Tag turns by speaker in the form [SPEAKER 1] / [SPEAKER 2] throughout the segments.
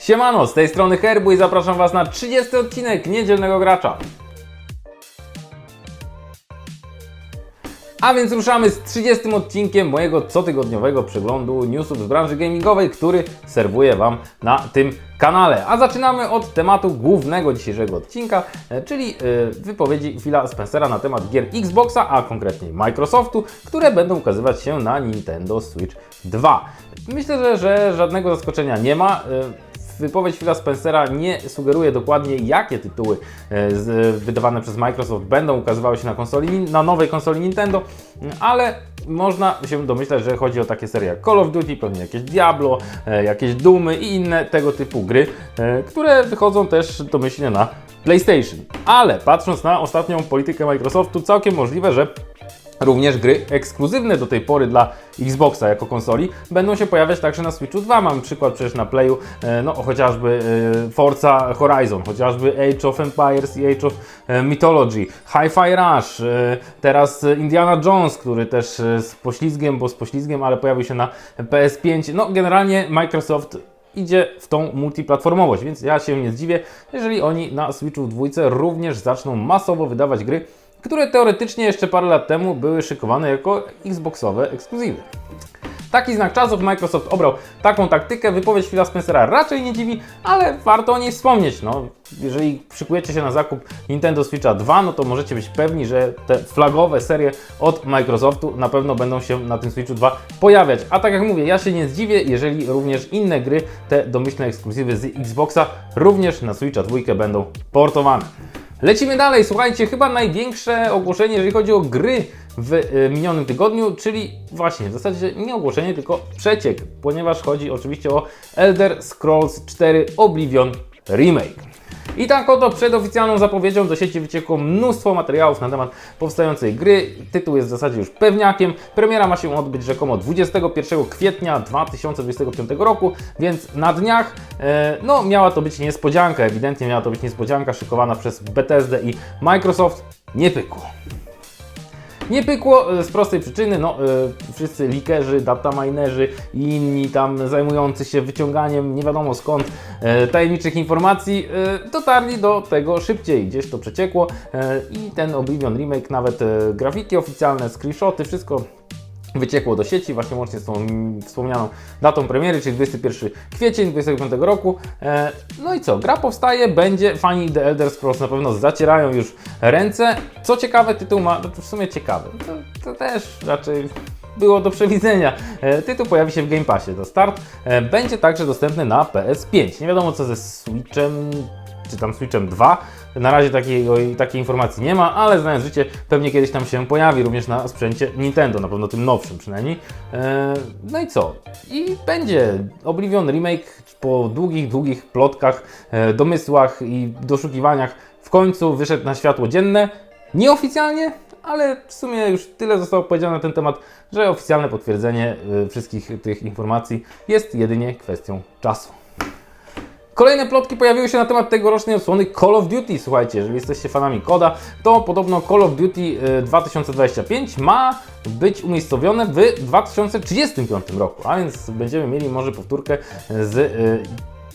[SPEAKER 1] Siemano, z tej strony Herbu i zapraszam Was na 30 odcinek Niedzielnego Gracza. A więc ruszamy z 30 odcinkiem mojego cotygodniowego przeglądu newsów z branży gamingowej, który serwuję Wam na tym kanale. A zaczynamy od tematu głównego dzisiejszego odcinka, e, czyli e, wypowiedzi Phila Spencera na temat gier Xboxa, a konkretnie Microsoftu, które będą ukazywać się na Nintendo Switch 2. Myślę, że, że żadnego zaskoczenia nie ma. Wypowiedź Phila Spencera nie sugeruje dokładnie, jakie tytuły e, wydawane przez Microsoft będą ukazywały się na, konsoli, na nowej konsoli Nintendo, ale można się domyślać, że chodzi o takie serie jak Call of Duty, pewnie jakieś Diablo, e, jakieś Doomy i inne tego typu gry, e, które wychodzą też domyślnie na PlayStation. Ale patrząc na ostatnią politykę Microsoftu, całkiem możliwe, że Również gry ekskluzywne do tej pory dla Xboxa jako konsoli będą się pojawiać także na Switchu 2. Mamy przykład przecież na Playu, e, no chociażby e, Forza Horizon, chociażby Age of Empires i Age of e, Mythology, Hi-Fi Rush, teraz Indiana Jones, który też z poślizgiem, bo z poślizgiem, ale pojawił się na PS5. No generalnie Microsoft idzie w tą multiplatformowość, więc ja się nie zdziwię, jeżeli oni na Switchu 2 również zaczną masowo wydawać gry, które teoretycznie jeszcze parę lat temu były szykowane jako Xboxowe ekskluzywy. Taki znak czasów Microsoft obrał taką taktykę. Wypowiedź Phila Spencera raczej nie dziwi, ale warto o niej wspomnieć. No, jeżeli szykujecie się na zakup Nintendo Switcha 2, no to możecie być pewni, że te flagowe serie od Microsoftu na pewno będą się na tym Switchu 2 pojawiać. A tak jak mówię, ja się nie zdziwię, jeżeli również inne gry, te domyślne ekskluzywy z Xboxa, również na Switcha 2 będą portowane. Lecimy dalej. Słuchajcie, chyba największe ogłoszenie, jeżeli chodzi o gry w y, minionym tygodniu, czyli właśnie w zasadzie nie ogłoszenie, tylko przeciek, ponieważ chodzi oczywiście o Elder Scrolls 4 Oblivion Remake. I tak oto przed oficjalną zapowiedzią do sieci wyciekło mnóstwo materiałów na temat powstającej gry. Tytuł jest w zasadzie już pewniakiem. Premiera ma się odbyć rzekomo 21 kwietnia 2025 roku, więc na dniach e, no, miała to być niespodzianka. Ewidentnie miała to być niespodzianka szykowana przez Bethesdę i Microsoft. Nie pykło. Nie pykło e, z prostej przyczyny, no e, wszyscy likerzy, dataminerzy i inni tam zajmujący się wyciąganiem nie wiadomo skąd e, tajemniczych informacji dotarli do tego szybciej, gdzieś to przeciekło i ten Oblivion Remake, nawet grafiki oficjalne, screenshoty, wszystko wyciekło do sieci, właśnie łącznie z tą wspomnianą datą premiery, czyli 21 kwiecień 2025 roku. E, no i co, gra powstaje, będzie, fani The Elder Scrolls na pewno zacierają już ręce. Co ciekawe, tytuł ma, w sumie ciekawy, to, to też raczej było do przewidzenia. E, tytuł pojawi się w Game Passie do start. E, będzie także dostępny na PS5. Nie wiadomo co ze Switchem, czy tam Switchem 2. Na razie takiej, takiej informacji nie ma, ale znając życie, pewnie kiedyś tam się pojawi również na sprzęcie Nintendo, na pewno tym nowszym przynajmniej. Eee, no i co? I będzie Oblivion Remake po długich, długich plotkach, e, domysłach i doszukiwaniach w końcu wyszedł na światło dzienne. Nieoficjalnie, ale w sumie już tyle zostało powiedziane na ten temat, że oficjalne potwierdzenie e, wszystkich tych informacji jest jedynie kwestią czasu. Kolejne plotki pojawiły się na temat tegorocznej odsłony Call of Duty. Słuchajcie, jeżeli jesteście fanami koda, to podobno Call of Duty 2025 y, ma być umiejscowione w 2035 roku, a więc będziemy mieli może powtórkę z y,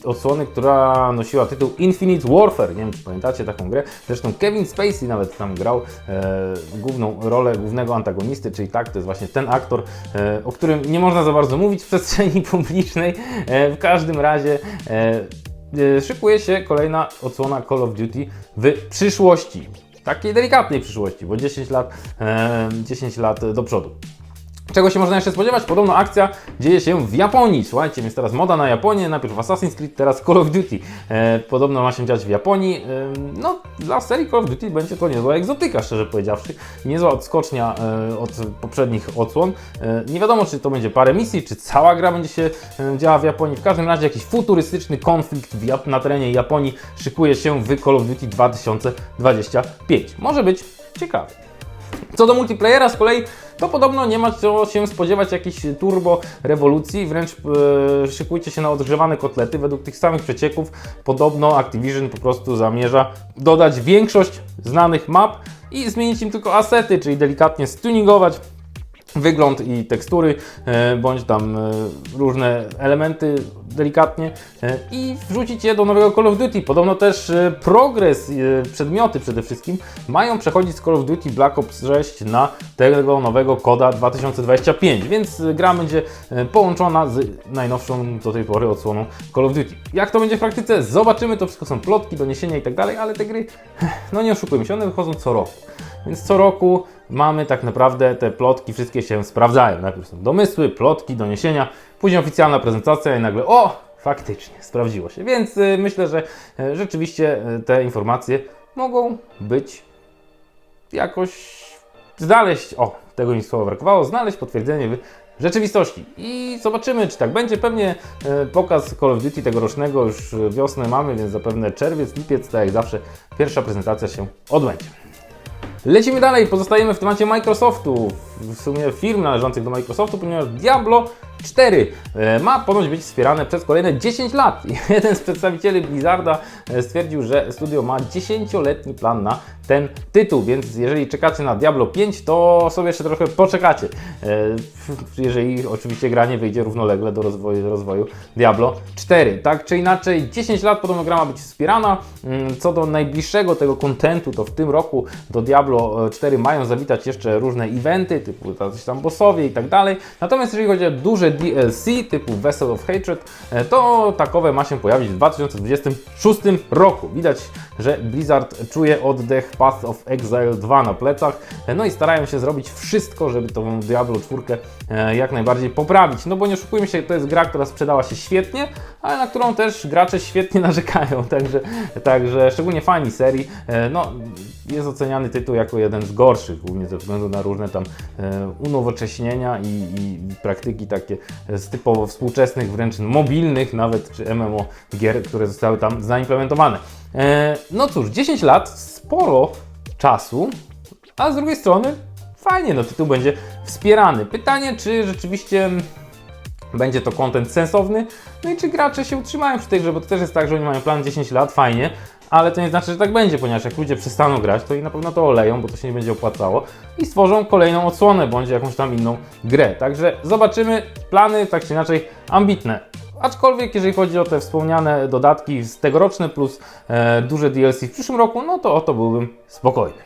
[SPEAKER 1] odsłony, która nosiła tytuł Infinite Warfare. Nie wiem, czy pamiętacie taką grę. Zresztą Kevin Spacey nawet tam grał e, główną rolę głównego antagonisty, czyli tak, to jest właśnie ten aktor, e, o którym nie można za bardzo mówić w przestrzeni publicznej. E, w każdym razie e, e, szykuje się kolejna odsłona Call of Duty w przyszłości. Takiej delikatnej przyszłości, bo 10 lat, 10 lat do przodu. Czego się można jeszcze spodziewać? Podobno akcja dzieje się w Japonii. Słuchajcie, jest teraz moda na Japonię. Najpierw Assassin's Creed, teraz Call of Duty. E, podobno ma się dziać w Japonii. E, no, dla serii Call of Duty będzie to niezła egzotyka, szczerze powiedziawszy. Niezła odskocznia e, od poprzednich odsłon. E, nie wiadomo, czy to będzie parę misji, czy cała gra będzie się e, działa w Japonii. W każdym razie jakiś futurystyczny konflikt w, na terenie Japonii szykuje się w Call of Duty 2025. Może być ciekawy. Co do multiplayera z kolei, to podobno nie ma co się spodziewać jakiejś turbo rewolucji, wręcz e, szykujcie się na odgrzewane kotlety. Według tych samych przecieków podobno Activision po prostu zamierza dodać większość znanych map i zmienić im tylko asety, czyli delikatnie stuningować wygląd i tekstury, e, bądź tam e, różne elementy delikatnie e, i wrzucić je do nowego Call of Duty. Podobno też progres, przedmioty przede wszystkim mają przechodzić z Call of Duty Black Ops 6 na tego nowego koda 2025, więc gra będzie połączona z najnowszą do tej pory odsłoną Call of Duty. Jak to będzie w praktyce? Zobaczymy, to wszystko są plotki, doniesienia i tak dalej, ale te gry, no nie oszukujmy się, one wychodzą co roku. Więc co roku mamy tak naprawdę te plotki, wszystkie się sprawdzają. Najpierw są domysły, plotki, doniesienia, później oficjalna prezentacja i nagle o, faktycznie, sprawdziło się. Więc y, myślę, że y, rzeczywiście y, te informacje mogą być jakoś znaleźć, o, tego mi słowa brakowało, znaleźć potwierdzenie w rzeczywistości. I zobaczymy, czy tak będzie. Pewnie e, pokaz Call of Duty tegorocznego już wiosnę mamy, więc zapewne czerwiec, lipiec, tak jak zawsze, pierwsza prezentacja się odbędzie. Lecimy dalej, pozostajemy w temacie Microsoftu, w sumie firm należących do Microsoftu, ponieważ Diablo 4 e, ma ponoć być wspierane przez kolejne 10 lat. Jeden z przedstawicieli Blizzarda e, stwierdził, że studio ma 10-letni plan na ten tytuł, więc jeżeli czekacie na Diablo 5, to sobie jeszcze trochę poczekacie. E, Jeżeli oczywiście gra nie wyjdzie równolegle do rozwoju, rozwoju Diablo 4. Tak czy inaczej, 10 lat podobno gra ma być wspierana. Mm, Co do najbliższego tego kontentu, to w tym roku do Diablo 4 mają zawitać jeszcze różne eventy, typu jacyś tam bossowie i tak dalej. Natomiast jeżeli chodzi o duże DLC typu Vessel of Hatred, e, to takowe ma się pojawić w 2026 roku. Widać, że Blizzard czuje oddech Path of Exile 2 na plecach, e, no i starają się zrobić wszystko, żeby tą Diablo 4 e, jak najbardziej poprawić. No bo nie oszukujmy się, to jest gra, która sprzedała się świetnie, ale na którą też gracze świetnie narzekają, także, także szczególnie fani serii, no jest oceniany tytuł jako jeden z gorszych, głównie ze względu na różne tam unowocześnienia i, i praktyki takie z typowo współczesnych, wręcz mobilnych nawet, czy MMO gier, które zostały tam zaimplementowane. E, no cóż, 10 lat, sporo czasu, a z drugiej strony fajnie, no tytuł będzie wspierany. Pytanie, czy rzeczywiście będzie to content sensowny, no i czy gracze się utrzymają przy grze, bo to też jest tak, że oni mają plan 10 lat, fajnie, ale to nie znaczy, że tak będzie, ponieważ jak ludzie przestaną grać, to i na pewno to oleją, bo to się nie będzie opłacało i stworzą kolejną odsłonę, bądź jakąś tam inną grę. Także zobaczymy, plany tak czy inaczej ambitne. Aczkolwiek jeżeli chodzi o te wspomniane dodatki z tegoroczne plus e, duże DLC w przyszłym roku, no to o to byłbym spokojny.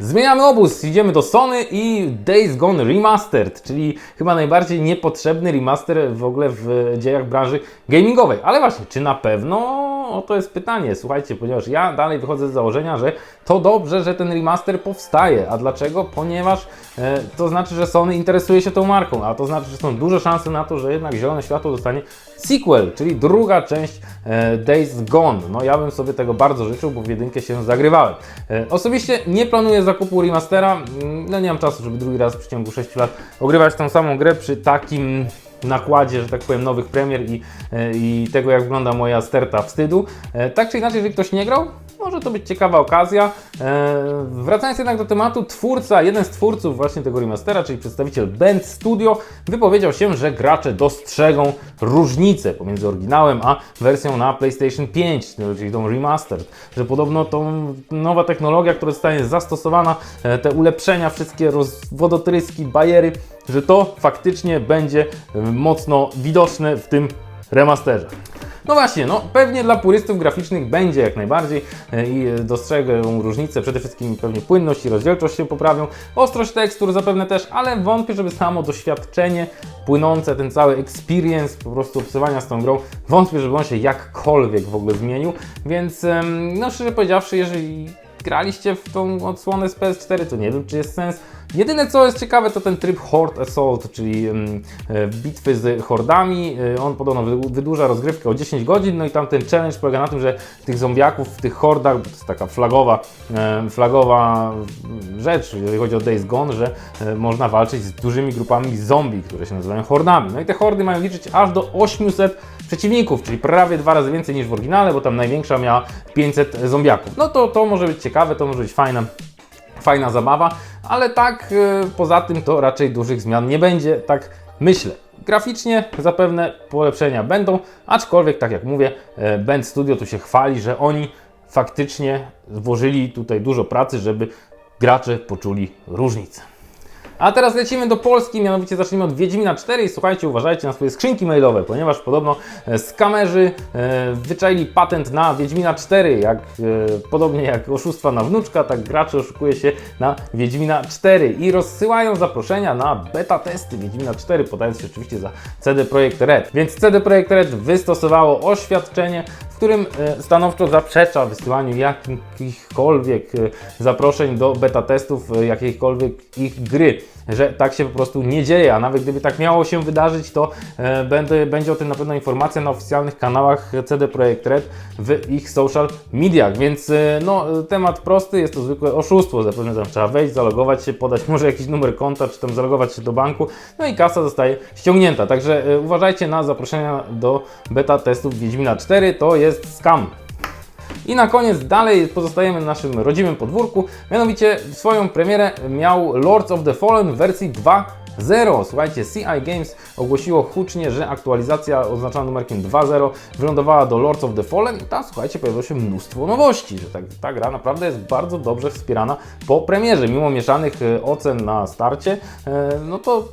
[SPEAKER 1] Zmieniamy obóz, idziemy do Sony i Days Gone Remastered, czyli chyba najbardziej niepotrzebny remaster w ogóle w dziejach branży gamingowej. Ale właśnie, czy na pewno? O to jest pytanie, słuchajcie, ponieważ ja dalej wychodzę z założenia, że to dobrze, że ten remaster powstaje. A dlaczego? Ponieważ e, to znaczy, że Sony interesuje się tą marką, a to znaczy, że są duże szanse na to, że jednak zielone światło dostanie sequel, czyli druga część e, Days Gone. No ja bym sobie tego bardzo życzył, bo w jedynkę się zagrywałem. E, osobiście nie planuję zakupu remastera, mm, no nie mam czasu, żeby drugi raz w przeciągu 6 lat ogrywać tą samą grę przy takim nakładzie, że tak powiem, nowych premier i, e, i tego, jak wygląda moja sterta wstydu. E, Tak czy inaczej, jeżeli ktoś nie grał, może to być ciekawa okazja. E, wracając jednak do tematu, twórca, jeden z twórców właśnie tego remastera, czyli przedstawiciel Bend Studio, wypowiedział się, że gracze dostrzegą różnicę pomiędzy oryginałem a wersją na PlayStation 5, czyli tą remastered, że podobno to nowa technologia, która zostanie zastosowana, e, te ulepszenia, wszystkie roz- wodotryski, bajery, że to faktycznie będzie e, mocno widoczne w tym remasterze. No właśnie, no pewnie dla purystów graficznych będzie jak najbardziej e, i e, dostrzegą różnicę, przede wszystkim pewnie płynność i rozdzielczość się poprawią, ostrość tekstur zapewne też, ale wątpię, żeby samo doświadczenie płynące, ten cały experience po prostu obsywania z tą grą, wątpię, żeby on się jakkolwiek w ogóle zmienił, więc no szczerze powiedziawszy, jeżeli graliście w tą odsłonę z PS4, to nie wiem, czy jest sens. Jedyne co jest ciekawe to ten tryb Horde Assault, czyli e, bitwy z hordami. E, On podobno wy- wydłuża rozgrywkę o 10 godzin, no i tam ten challenge polega na tym, że tych zombiaków w tych hordach, to jest taka flagowa, e, flagowa rzecz, jeżeli chodzi o Days Gone, że można walczyć z dużymi grupami zombie, które się nazywają hordami. No i te hordy mają liczyć aż do 800 przeciwników, czyli prawie dwa razy więcej niż w oryginale, bo tam największa miała 500 zombiaków. No to, to może być ciekawe, to może być fajne fajna zabawa, ale tak e, poza tym to raczej dużych zmian nie będzie, tak myślę. Graficznie zapewne polepszenia będą, aczkolwiek tak jak mówię, e, Band Studio tu się chwali, że oni faktycznie włożyli tutaj dużo pracy, żeby gracze poczuli różnicę. A teraz lecimy do Polski, mianowicie zaczniemy od Wiedźmina 4 i słuchajcie, uważajcie na swoje skrzynki mailowe, ponieważ podobno e, skamerzy e, wyczaili patent na Wiedźmina 4, jak, e, podobnie jak oszustwa na wnuczka, tak gracze oszukuje się na Wiedźmina 4 i rozsyłają zaproszenia na beta testy Wiedźmina 4, podając się oczywiście za CD Projekt Red. Więc CD Projekt Red wystosowało oświadczenie, w którym stanowczo zaprzecza wysyłaniu jakichkolwiek zaproszeń do beta testów jakiejkolwiek ich gry, że tak się po prostu nie dzieje, a nawet gdyby tak miało się wydarzyć, to e, będzie, będzie o tym na pewno informacja na oficjalnych kanałach CD Projekt Red w ich social mediach, więc e, no temat prosty, jest to zwykłe oszustwo, zapewne tam trzeba wejść, zalogować się, podać może jakiś numer konta, czy tam zalogować się do banku, no i kasa zostaje ściągnięta, także e, uważajcie na zaproszenia do beta testów Wiedźmina 4, to jest scam. I na koniec dalej pozostajemy na naszym rodzimym podwórku, mianowicie swoją premierę miał Lords of the Fallen w wersji 2.0. Słuchajcie, CI Games ogłosiło hucznie, że aktualizacja oznaczona numerkiem 2.0 wylądowała do Lords of the Fallen i tam, słuchajcie, pojawiło się mnóstwo nowości, że tak, ta gra naprawdę jest bardzo dobrze wspierana po premierze, mimo mieszanych e, ocen na starcie, e, no to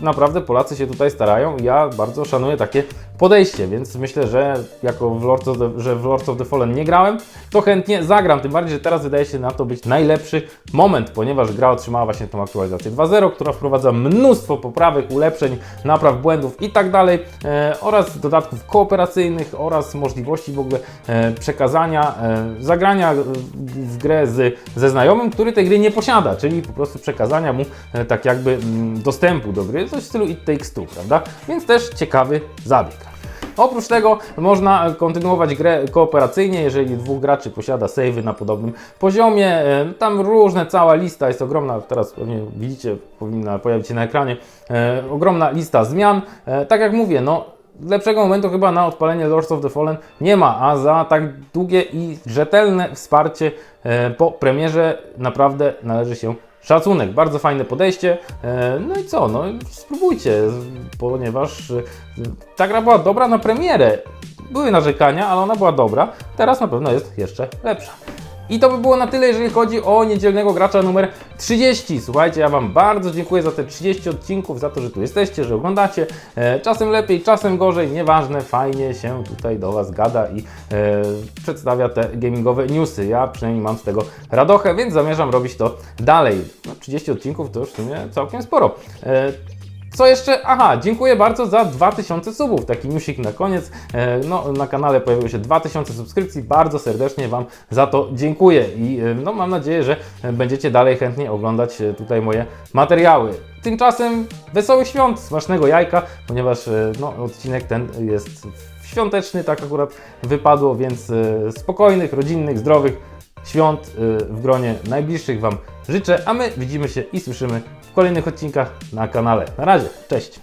[SPEAKER 1] naprawdę Polacy się tutaj starają. Ja bardzo szanuję takie podejście, więc myślę, że jako w Lords of the, że w Lords of the Fallen nie grałem, to chętnie zagram, tym bardziej, że teraz wydaje się na to być najlepszy moment, ponieważ gra otrzymała właśnie tą aktualizację 2.0, która wprowadza mnóstwo poprawek, ulepszeń, napraw błędów i tak dalej e, oraz dodatków kooperacyjnych oraz możliwości w ogóle e, przekazania, e, zagrania w grę z, ze znajomym, który tej gry nie posiada, czyli po prostu przekazania mu e, tak jakby mm, dostępu do gry, coś w stylu It Takes Two, prawda? Więc też ciekawy zabieg. Oprócz tego można kontynuować grę kooperacyjnie, jeżeli dwóch graczy posiada savey na podobnym poziomie. E, Tam różne, cała lista jest ogromna, teraz pewnie widzicie, powinna pojawić się na ekranie, e, ogromna lista zmian. E, Tak jak mówię, no lepszego momentu chyba na odpalenie Lords of the Fallen nie ma, a za tak długie i rzetelne wsparcie e, po premierze naprawdę należy się szacunek. Bardzo fajne podejście. E, No i co? No spróbujcie, ponieważ e, ta gra była dobra na premierę. Były narzekania, ale ona była dobra. Teraz na pewno jest jeszcze lepsza. I to by było na tyle, jeżeli chodzi o niedzielnego gracza numer 30. Słuchajcie, ja Wam bardzo dziękuję za te 30 odcinków, za to, że tu jesteście, że oglądacie. E, czasem lepiej, czasem gorzej, nieważne, fajnie się tutaj do Was gada i e, przedstawia te gamingowe newsy. Ja przynajmniej mam z tego radochę, więc zamierzam robić to dalej. No, 30 odcinków to już w sumie całkiem sporo. E, co jeszcze? Aha, dziękuję bardzo za 2000 subów. Taki newsik na koniec. E, No, na kanale pojawiło się 2000 subskrypcji. Bardzo serdecznie Wam za to dziękuję i e, no, mam nadzieję, że będziecie dalej chętnie oglądać e, tutaj moje materiały. Tymczasem wesołych świąt, smacznego jajka, ponieważ no, odcinek ten jest świąteczny, tak akurat wypadło, więc spokojnych, rodzinnych, zdrowych świąt w gronie najbliższych Wam życzę, a my widzimy się i słyszymy kolejnych odcinkach na kanale. Na razie, cześć!